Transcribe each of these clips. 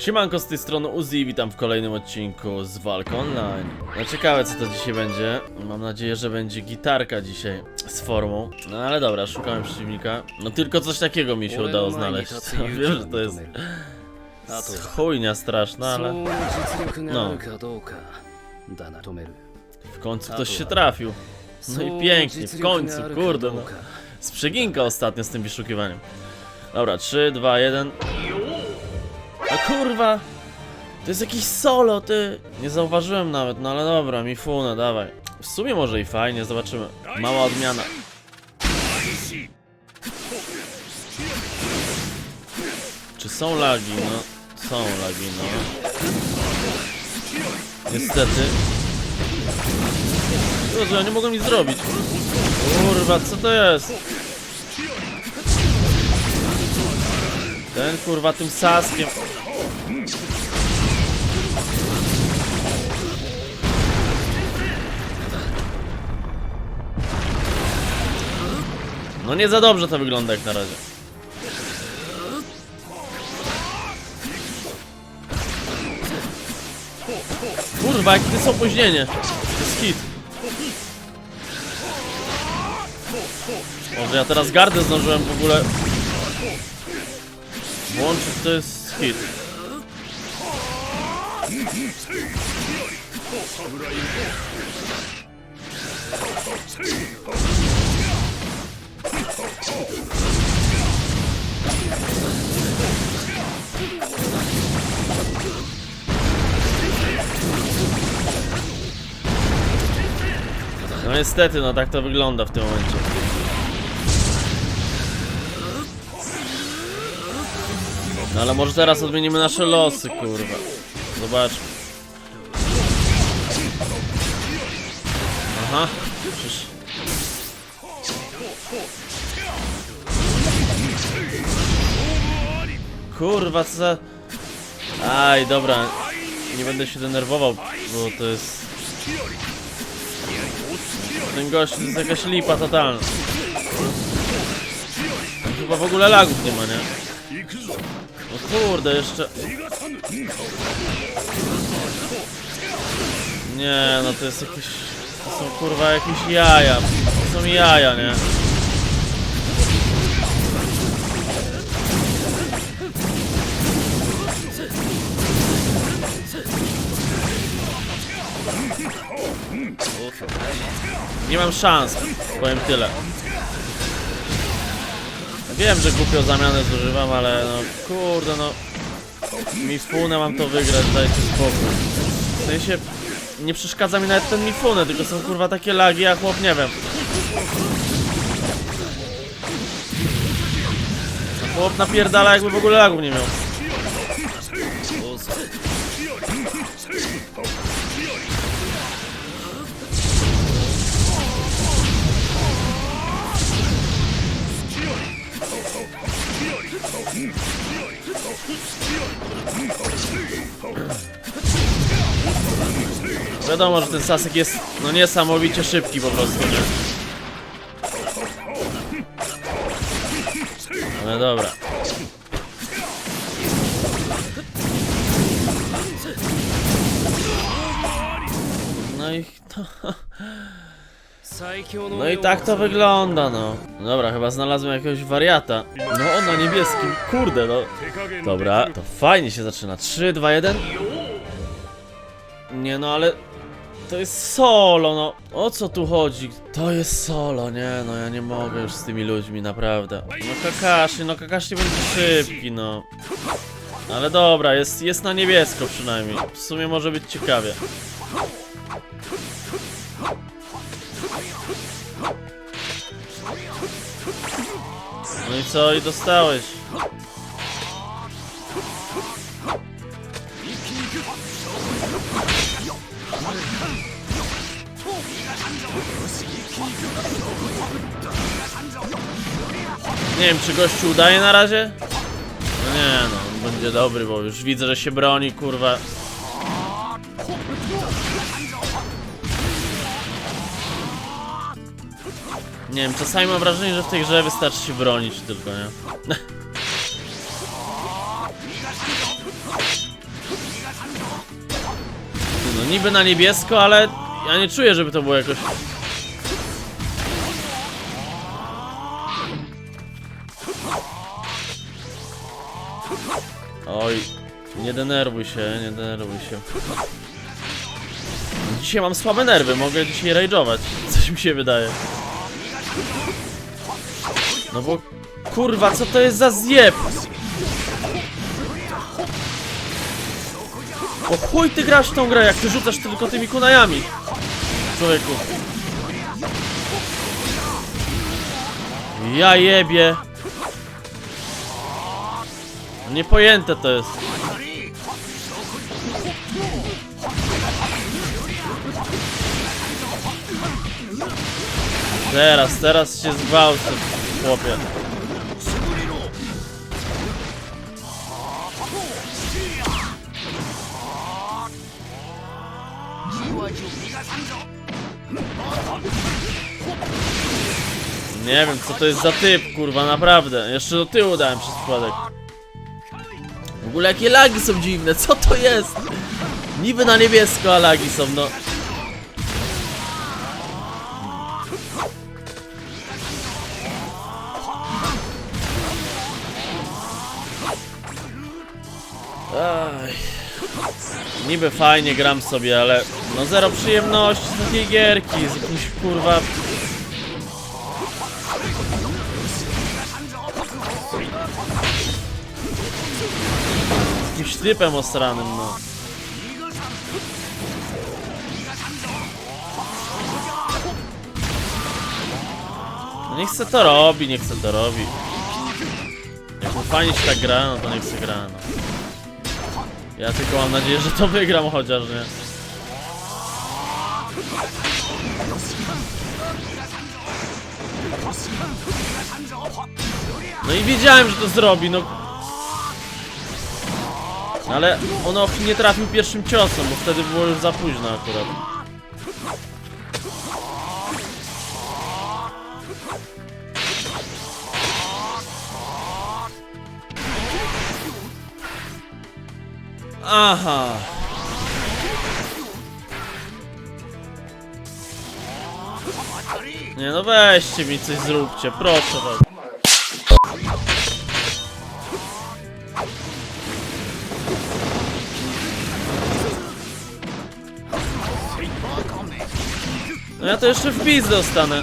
Siemanko z tej strony Uzi witam w kolejnym odcinku z Walk Online. No ciekawe co to dzisiaj będzie. Mam nadzieję, że będzie gitarka dzisiaj z formą. No ale dobra, szukałem przeciwnika. No tylko coś takiego mi się udało znaleźć. Wiem, że to jest chujnia straszna, ale... No. W końcu ktoś się trafił. No i pięknie, w końcu, kurde no. Sprzeginka ostatnio z tym wyszukiwaniem. Dobra, 3, 2, 1... Kurwa! To jest jakiś solo, ty! Nie zauważyłem nawet, no ale dobra, Mifune, dawaj. W sumie może i fajnie, zobaczymy. Mała odmiana. Czy są lagi? No, są lagi, no. Niestety. Boże, ja nie mogę nic zrobić. Kurwa, co to jest? Ten kurwa tym saskiem. No nie za dobrze to wygląda jak na razie. Kurwa, jakie to jest opóźnienie. To jest hit. Może ja teraz gardę zdążyłem w ogóle włączyć, to jest hit. Niestety, no tak to wygląda w tym momencie. No ale może teraz odmienimy nasze losy, kurwa. Zobaczmy. Aha. Kurwa, co za... Aj, dobra. Nie będę się denerwował, bo to jest... Ten gość to jest jakaś lipa totalna. Chyba w ogóle lagów nie ma, nie? No kurde, jeszcze... Nie, no to jest jakieś... To są kurwa jakieś jaja. To są jaja, nie? Nie mam szans, powiem tyle. Wiem, że głupio zamianę zużywam, ale no kurde no. Mifune mam to wygrać, dajcie spokój. W sensie nie przeszkadza mi nawet ten Mifune, tylko są kurwa takie lagi, a chłop nie wiem. Chłop napierdala jakby w ogóle lagów nie miał Wiadomo, że ten Sasek jest no niesamowicie szybki po prostu, nie? No dobra. No i to... No i tak to wygląda, no. Dobra, chyba znalazłem jakiegoś wariata. No, na niebieskim. Kurde, no. Dobra, to fajnie się zaczyna. 3, 2, 1. Nie no, ale to jest solo, no. O co tu chodzi? To jest solo, nie, no ja nie mogę już z tymi ludźmi, naprawdę. No Kakashi, no Kakashi będzie szybki, no. Ale dobra, jest, jest na niebiesko przynajmniej. W sumie może być ciekawie. No i co? I dostałeś. Nie wiem, czy gościu udaje na razie? No nie no, on będzie dobry, bo już widzę, że się broni, kurwa. Nie wiem, czasami mam wrażenie, że w tej grze wystarczy się bronić tylko, nie? No niby na niebiesko, ale ja nie czuję, żeby to było jakoś... Oj, nie denerwuj się, nie denerwuj się. Dzisiaj mam słabe nerwy, mogę dzisiaj rage'ować. Coś mi się wydaje. No bo kurwa, co to jest za zjeb? O chuj ty grasz w tą grę, jak ty rzucasz tylko tymi kunajami. Człowieku. Ja jebie. Niepojęte to jest. Teraz, teraz się zgwałcę, chłopie. Nie wiem, co to jest za typ, kurwa, naprawdę. Jeszcze do tyłu dałem przez przypadek. Ogóle jakie lagi są dziwne, co to jest? Niby na niebiesko, a lagi są, no. Aj. Niby fajnie gram sobie, ale no zero przyjemności z takiej gierki, z jakimś kurwa... jakimś typem osranym, no. No niech se to robi, niech se to robi. Jak mu fajnie się tak gra, no to niech se gra, no. Ja tylko mam nadzieję, że to wygram chociaż, nie? No i wiedziałem, że to zrobi, no. Ale ono nie trafił pierwszym ciosem, bo wtedy było już za późno akurat. Aha. Nie no weźcie mi coś zróbcie, proszę was. No ja to jeszcze wpis dostanę.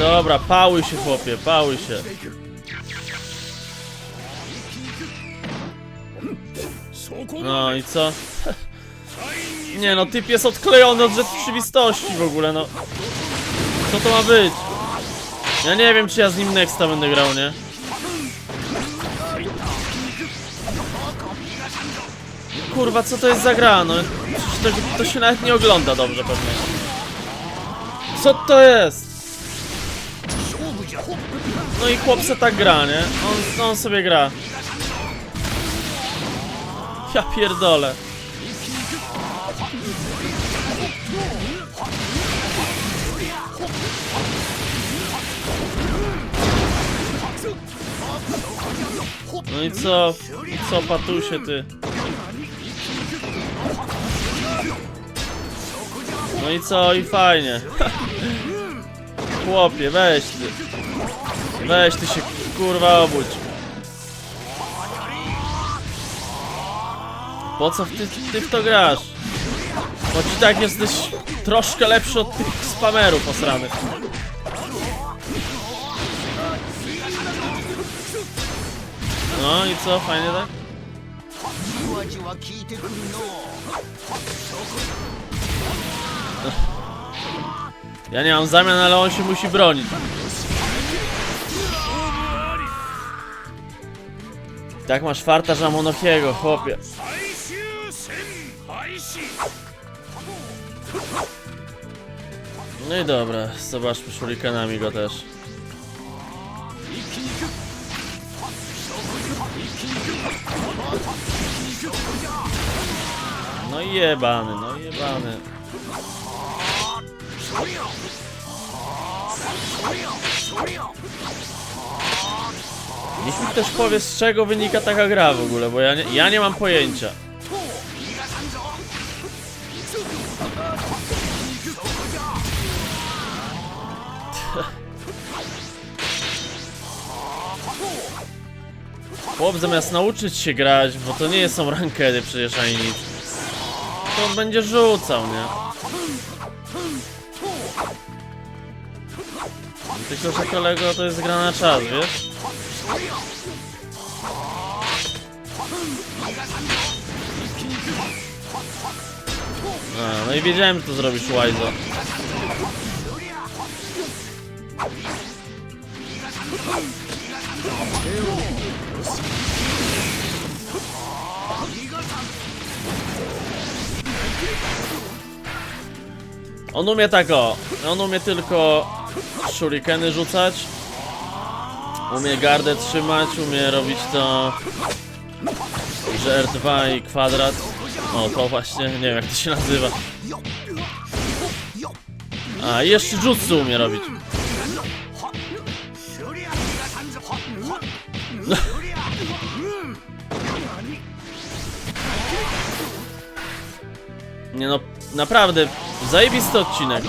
No dobra, pałuj się chłopie, pałuj się. No i co? Nie no, typ jest odklejony od rzeczywistości w ogóle, no. Co to ma być? Ja nie wiem, czy ja z nim nexta będę grał, nie? Kurwa, co to jest za gra, no? To, to się nawet nie ogląda dobrze pewnie. Co to jest? No i chłop se tak gra, nie? On, on sobie gra. Ja pierdolę. No i co? I co, patusie ty? No i co? I fajnie. Chłopie, weź ty. Weź ty się kurwa obudź. Po co ty, ty w to grasz? Choć i tak jesteś troszkę lepszy od tych spamerów osranych. No i co, fajnie tak? Ja nie mam zamian, ale on się musi bronić. Tak masz farta, że Monochiego, chłopie. No i dobra, zobaczmy shurikenami go też. No i jebany, no i jebany. Niech mi ktoś powie z czego wynika taka gra w ogóle, bo ja nie, ja nie mam pojęcia. Chłop zamiast nauczyć się grać, bo to nie są rankedy przecież ani nic, to on będzie rzucał, nie? Tylko, że kolego to jest gra na czas, wiesz? A, no i wiedziałem, że to zrobisz, Wajzo. On umie tak o, on umie tylko shurikeny rzucać. Umie gardę trzymać, umie robić to Że R2 i kwadrat. O to właśnie, nie wiem jak to się nazywa. A jeszcze jutsu umie robić. Nie no, naprawdę, zajebisty odcinek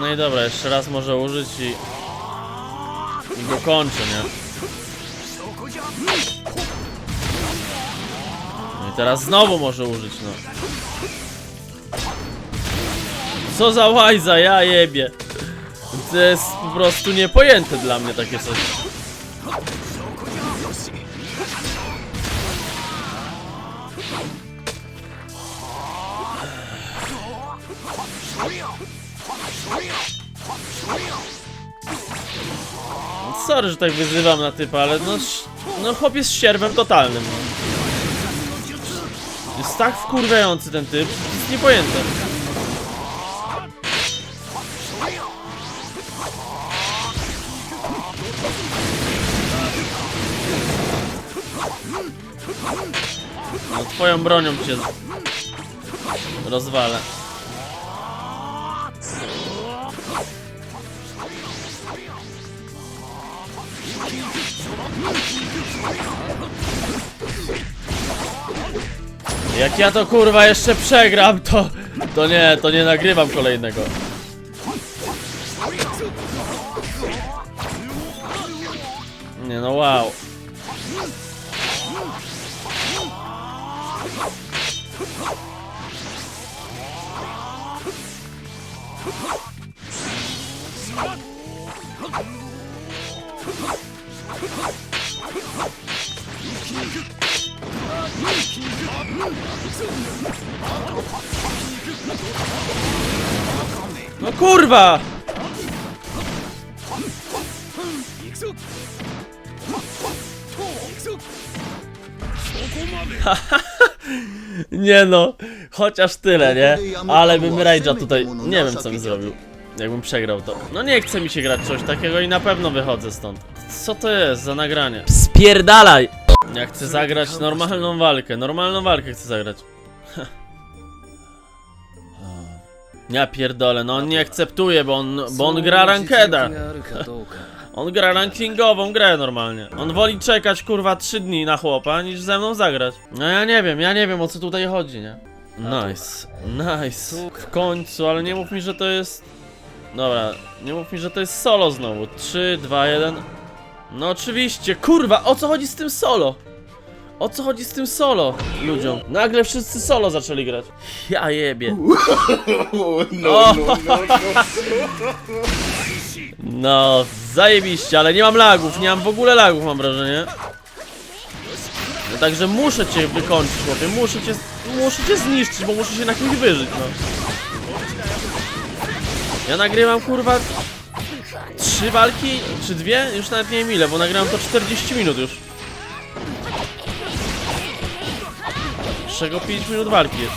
No i dobra, jeszcze raz może użyć i... I go kończę, nie? No i teraz znowu może użyć, no. Co za łajza, ja jebie. To jest po prostu niepojęte dla mnie takie coś. Sorry, że tak wyzywam na typa, ale no, no chłop jest sierwem totalnym. Jest tak wkurwiający ten typ, jest niepojęte. Twoją bronią cię rozwalę. Jak ja to kurwa jeszcze przegram, to... To nie, to nie nagrywam kolejnego. Nie no, wow. No kurwa! Nie no, chociaż tyle, nie? Ale bym Rage'a tutaj, nie wiem co bym zrobił Jakbym przegrał to No nie chce mi się grać coś takiego i na pewno wychodzę stąd Co to jest za nagranie? Spierdalaj! Ja chcę zagrać normalną walkę, normalną walkę chcę zagrać. Ja pierdolę, no on nie akceptuje, bo on, bo on gra rankeda. On gra rankingową grę normalnie. On woli czekać kurwa 3 dni na chłopa niż ze mną zagrać. No ja nie wiem, ja nie wiem o co tutaj chodzi, nie? Nice, nice. W końcu, ale nie mów mi, że to jest... Dobra, nie mów mi, że to jest solo znowu. 3, 2, 1... No oczywiście, kurwa, o co chodzi z tym solo? O co chodzi z tym solo ludziom? Nagle wszyscy solo zaczęli grać. Ja jebie. No, no, no, no. No, zajebiście, ale nie mam lagów, nie mam w ogóle lagów, mam wrażenie. No także muszę cię wykończyć, chłopie, muszę cię, muszę cię zniszczyć, bo muszę się na kimś wyżyć, no. Ja nagrywam, kurwa, trzy walki, czy dwie? Już nawet nie wiem ile, bo nagrałem to 40 minut już. Z czego 5 minut walki jest.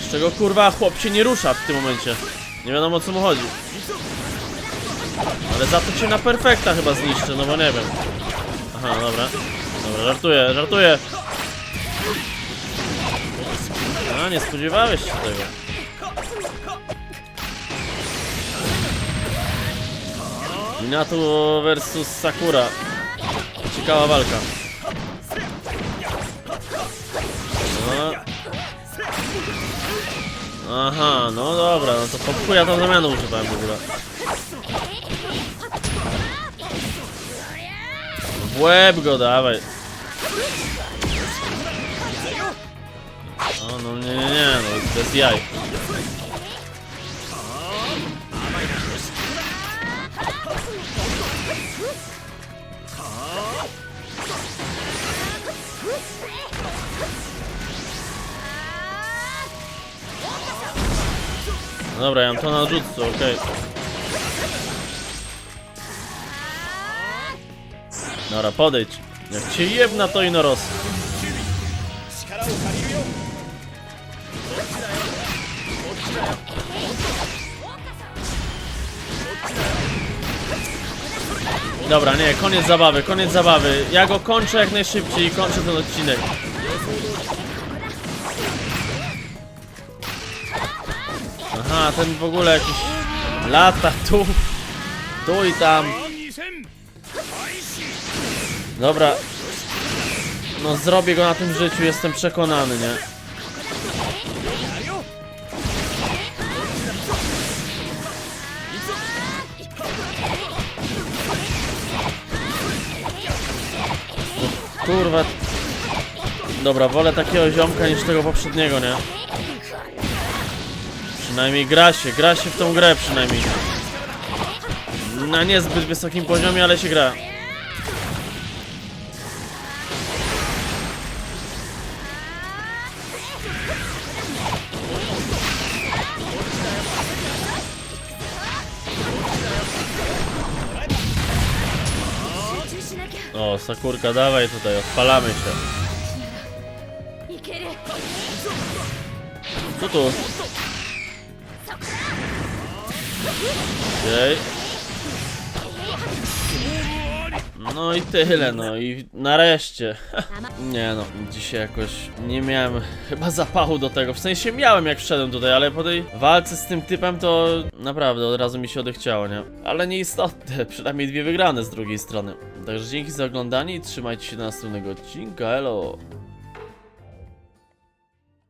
Z czego, kurwa, chłop się nie rusza w tym momencie. Nie wiadomo o co mu chodzi. Ale za to cię na perfekta chyba zniszczę, no bo nie wiem. Aha, dobra. Dobra, żartuję, żartuję. A, nie spodziewałeś się tego. Minato versus Sakura. Ciekawa walka. No. Aha, no dobra, no to po ja tam zamianu używałem w ogóle. W łeb go dawaj. O, no nie, nie, nie, no bez jaj. Dobra, ja mam to na jutsu, okej. Dobra, podejdź. Jak cię jebna, to i no. Dobra, nie, koniec zabawy, koniec zabawy. Ja go kończę jak najszybciej i kończę ten odcinek. Aha, ten w ogóle jakiś lata tu, tu i tam. Dobra. No zrobię go na tym życiu, jestem przekonany, nie? Kurwa. Dobra, wolę takiego ziomka niż tego poprzedniego, nie? Przynajmniej gra się, gra się w tą grę przynajmniej. Na niezbyt wysokim poziomie, ale się gra. O, Sakurka, dawaj tutaj, odpalamy się. Co tu? Okej. No i tyle, no i nareszcie. Nie no, dzisiaj jakoś nie miałem chyba zapału do tego. W sensie miałem jak wszedłem tutaj, ale po tej walce z tym typem to naprawdę od razu mi się odechciało, nie? Ale nieistotne, przynajmniej dwie wygrane z drugiej strony. Także dzięki za oglądanie i trzymajcie się do następnego odcinka, elo!